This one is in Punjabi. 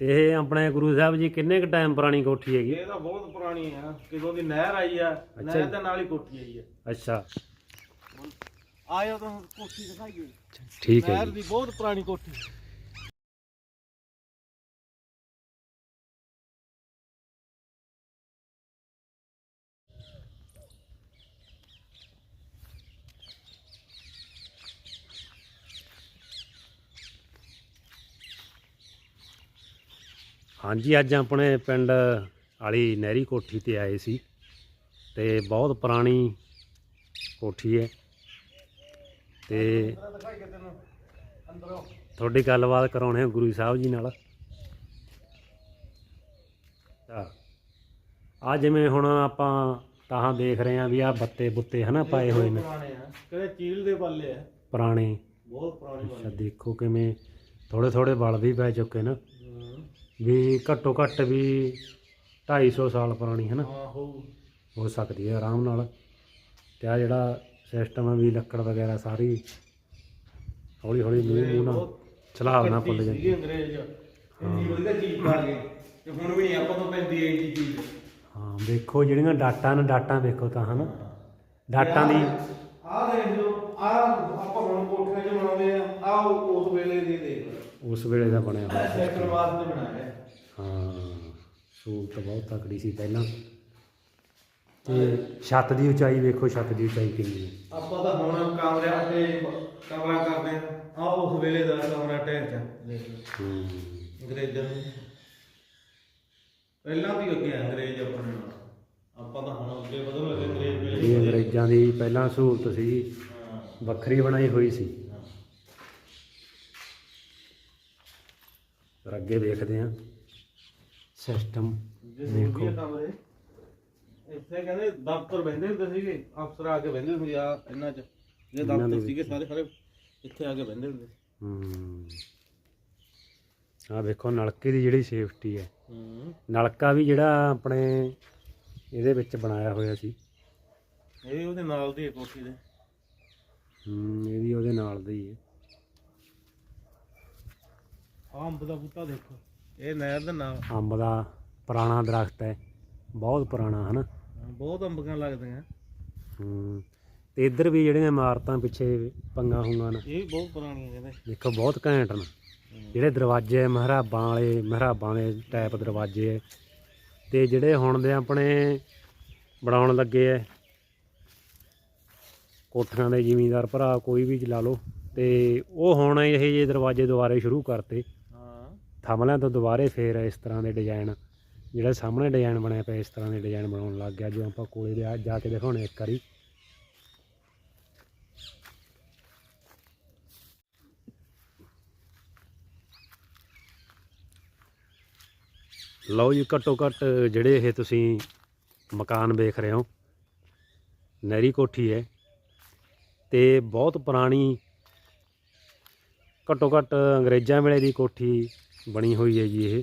ਤੇ ਇਹ ਆਪਣੇ ਗੁਰੂ ਸਾਹਿਬ ਜੀ ਕਿੰਨੇ ਕ ਟਾਈਮ ਪੁਰਾਣੀ ਕੋਠੀ ਹੈਗੀ? ਇਹ ਤਾਂ ਬਹੁਤ ਪੁਰਾਣੀ ਆ। ਕਿਦੋਂ ਦੀ ਨਹਿਰ ਆਈ ਆ ਨਹਿਰ ਦੇ ਨਾਲ ਹੀ ਕੋਠੀ ਆਈ ਆ। ਅੱਛਾ। ਆਇਓ ਤਾਂ ਕੋਠੀ ਦਿਖਾਈਏ। ਠੀਕ ਹੈ ਨਹਿਰ ਦੀ ਬਹੁਤ ਪੁਰਾਣੀ ਕੋਠੀ। ਹਾਂਜੀ ਅੱਜ ਆਪਣੇ ਪਿੰਡ ਵਾਲੀ ਨਹਿਰੀ ਕੋਠੀ ਤੇ ਆਏ ਸੀ ਤੇ ਬਹੁਤ ਪੁਰਾਣੀ ਕੋਠੀ ਹੈ ਤੇ ਤੁਹਾਡੀ ਗੱਲਬਾਤ ਕਰਾਉਣੇ ਗੁਰੂ ਸਾਹਿਬ ਜੀ ਨਾਲ। ਆ ਜਿਵੇਂ ਹੁਣ ਆਪਾਂ ਤਾਹਾਂ ਦੇਖ ਰਹੇ ਆ ਵੀ ਆ ਬੱਤੇ ਬੁੱਤੇ ਹਨਾ ਪਾਏ ਹੋਏ ਨੇ। ਕਿਹੜੇ ਚੀਲ ਦੇ ਪਾਲੇ ਆ। ਪੁਰਾਣੇ। ਬਹੁਤ ਪੁਰਾਣੀ ਅੱਛਾ ਦੇਖੋ ਕਿਵੇਂ ਥੋੜੇ ਥੋੜੇ ਬਲ ਵੀ ਪੈ ਚੁੱਕੇ ਨਾ। ਵੀ ਘੱਟੋ ਘੱਟ ਵੀ 250 ਸਾਲ ਪੁਰਾਣੀ ਹੈ ਨਾ ਹਾਂ ਹੋ ਹੋ ਸਕਦੀ ਹੈ ਆਰਾਮ ਨਾਲ। ਤੇ ਆ ਜਿਹੜਾ ਸਿਸਟਮ ਹੈ ਵੀ ਲੱਕੜ ਵਗੈਰਾ ਸਾਰੀ ਹੌਲੀ ਹੌਲੀ ਮੂੰਹ ਮੂੰਹ ਨਾਲ ਚਲਾਵ ਨਾ ਭੁੱਲ ਜਾਂਦੀ। ਅੰਗਰੇਜ਼। ਇੰਨੀ ਵਧੀਆ ਚੀਜ਼ ਪਾ ਗਏ ਤੇ ਹੁਣ ਵੀ ਨਹੀਂ ਆਪਾਂ ਤੋਂ ਪੈਂਦੀ ਐ ਜੀ ਚੀਜ਼। ਹਾਂ ਦੇਖੋ ਜਿਹੜੀਆਂ ਡਾਟਾਂ ਨੇ ਡਾਟਾਂ ਵੇਖੋ ਤਾਂ ਹਨਾ? ਡਾਟਾਂ ਦੀ ਆਹ ਦੇਖ ਲਓ ਆਹ ਆਪਾਂ ਹੁਣ ਕੋਠੇ 'ਚ ਬਣਾਉਂਦੇ ਆ ਆਹ ਉਸ ਵੇਲੇ ਦੀ ਦੇਖ ਉਸ ਵੇਲੇ ਦਾ ਬਣਿਆ ਹੋਇਆ ਸੈਕਟਰ ਵਾਸਤੇ ਬਣਾਇਆ। ਹੈ। ਸਹੂਲਤ ਬਹੁਤ ਤਕੜੀ ਸੀ ਪਹਿਲਾਂ। ਤੇ ਛੱਤ ਦੀ ਉਚਾਈ ਵੇਖੋ ਛੱਤ ਦੀ ਉਚਾਈ ਕਿੰਨੀ ਹੈ। ਆਪਾਂ ਤਾਂ ਹੁਣ ਕਮਰਿਆਂ ਤੇ ਕਮਰਾ ਕਰਦੇ ਆ ਆਹ ਉਸ ਵੇਲੇ ਦਾ ਕਮਰਾ ਦੇਖ ਲਓ ਹੂੰ। ਅੰਗਰੇਜ਼ਾਂ ਨੂੰ। ਪਹਿਲਾਂ ਵੀ ਅੱਗੇ ਅੰਗਰੇਜ਼ ਆਪਣੇ ਨਾਲ। ਆਪਾਂ ਤਾਂ ਹੁਣ ਅੱਗੇ ਵਧਣ ਲੱਗੇ ਅੰਗਰੇਜ਼ ਵੇਲੇ। ਅੰਗਰੇਜ਼ਾਂ ਦੀ ਪਹਿਲਾਂ ਸਹੂਲਤ ਸੀ। ਹਾਂ। ਵੱਖਰੀ ਬਣਾਈ ਹੋਈ ਸੀ। ਪਰ ਅੱਗੇ ਵੇਖਦੇ ਹਾਂ। ਸਿਸਟਮ ਦੇਖੋ। ਕਮਰੇ ਇੱਥੇ ਕਹਿੰਦੇ ਦਫ਼ਤਰ ਬਹਿੰਦੇ ਹੁੰਦੇ ਸੀਗੇ ਅਫਸਰ ਆ ਕੇ ਬਹਿੰਦੇ ਹੁੰਦੇ ਆ ਇਹਨਾਂ 'ਚ। ਜਿਹੜੇ ਇਹਨਾਂ ਦੇ ਦਫ਼ਤਰ ਸੀਗੇ ਸਾਰੇ ਸਾਰੇ ਇੱਥੇ ਆ ਕੇ ਬਹਿੰਦੇ ਹੁੰਦੇ ਸੀ। ਹੂੰ। ਆ ਵੇਖੋ ਨਲਕੇ ਦੀ ਜਿਹੜੀ ਸੇਫਟੀ ਹੈ। ਹੂੰ। ਨਲਕਾ ਵੀ ਜਿਹੜਾ ਆਪਣੇ ਇਹਦੇ ਵਿੱਚ ਬਣਾਇਆ ਹੋਇਆ ਸੀ। ਇਹ ਉਹਦੇ ਨਾਲ ਦੀ ਹੈ ਕੋਠੀ ਦੇ। ਹੂੰ ਇਹ ਵੀ ਉਹਦੇ ਨਾਲ ਦਾ ਹੀ ਹੈ। ਆਹ ਅੰਬ ਦਾ ਬੂਟਾ ਦੇਖੋ। ਇਹ ਨਹਿਰ ਦਾ ਨਾਮ। ਅੰਬ ਦਾ ਪੁਰਾਣਾ ਦਰਖਤ ਹੈ। ਬਹੁਤ ਪੁਰਾਣਾ ਹਨਾ? ਬਹੁਤ ਅੰਬੀਆਂ ਲੱਗਦੀਆਂ। ਹੂੰ ਤੇ ਇੱਧਰ ਵੀ ਜਿਹੜੀਆਂ ਇਮਾਰਤਾਂ ਪਿੱਛੇ ਪੰਗਾ ਹੁੰਗਾ ਨੇ। ਇਹ ਵੀ ਬਹੁਤ ਪੁਰਾਣੀਆਂ ਕਹਿੰਦੇ। ਦੇਖੋ ਬਹੁਤ ਘੈਂਟ ਨੇ। ਜਿਹੜੇ ਦਰਵਾਜ਼ੇ ਮਹਿਰਾਬਾਂ ਵਾਲੇ ਮਹਿਰਾਬਾਂ ਦੇ ਟਾਈਪ ਦਰਵਾਜ਼ੇ ਹੈ ਤੇ ਜਿਹੜੇ ਹੁਣ ਦੇ ਆਪਣੇ ਬਣਾਉਣ ਲੱਗੇ ਐ ਕੋਠੀਆਂ ਦੇ ਜ਼ਿਮੀਂਦਾਰ ਭਰਾ ਕੋਈ ਵੀ ਲਾ ਲਓ। ਤੇ ਉਹ ਹੁਣ ਇਹ ਜੇ ਦਰਵਾਜ਼ੇ ਦੁਬਾਰੇ ਸ਼ੁਰੂ ਕਰਤੇ। ਥਮਲਿਆਂ ਤੋਂ ਦੁਬਾਰੇ ਫੇਰ ਇਸ ਤਰ੍ਹਾਂ ਦੇ ਡਿਜ਼ਾਈਨ, ਜਿਹੜਾ ਸਾਹਮਣੇ ਡਿਜ਼ਾਈਨ ਬਣਿਆ ਪਿਆ ਇਸ ਤਰ੍ਹਾਂ ਦੇ ਡਿਜ਼ਾਈਨ ਬਣਾਉਣ ਲੱਗ ਗਿਆ, ਜੋ ਆਪਾਂ ਕੋਲੇ ਦੇ ਜਾ ਕੇ ਦਿਖਾਉਣੇ ਇੱਕ ਵਾਰੀ। ਲਓ ਜੀ, ਘੱਟੋ ਘੱਟ ਜਿਹੜੇ ਇਹ ਤੁਸੀਂ ਮਕਾਨ ਵੇਖ ਰਹੇ ਹੋ, ਨਹਿਰੀ ਕੋਠੀ ਹੈ, ਤੇ ਬਹੁਤ ਪੁਰਾਣੀ, ਘੱਟੋ ਘੱਟ ਅੰਗਰੇਜ਼ਾਂ ਵੇਲੇ ਦੀ ਕੋਠੀ ਬਣੀ ਹੋਈ ਹੈ ਜੀ ਇਹ।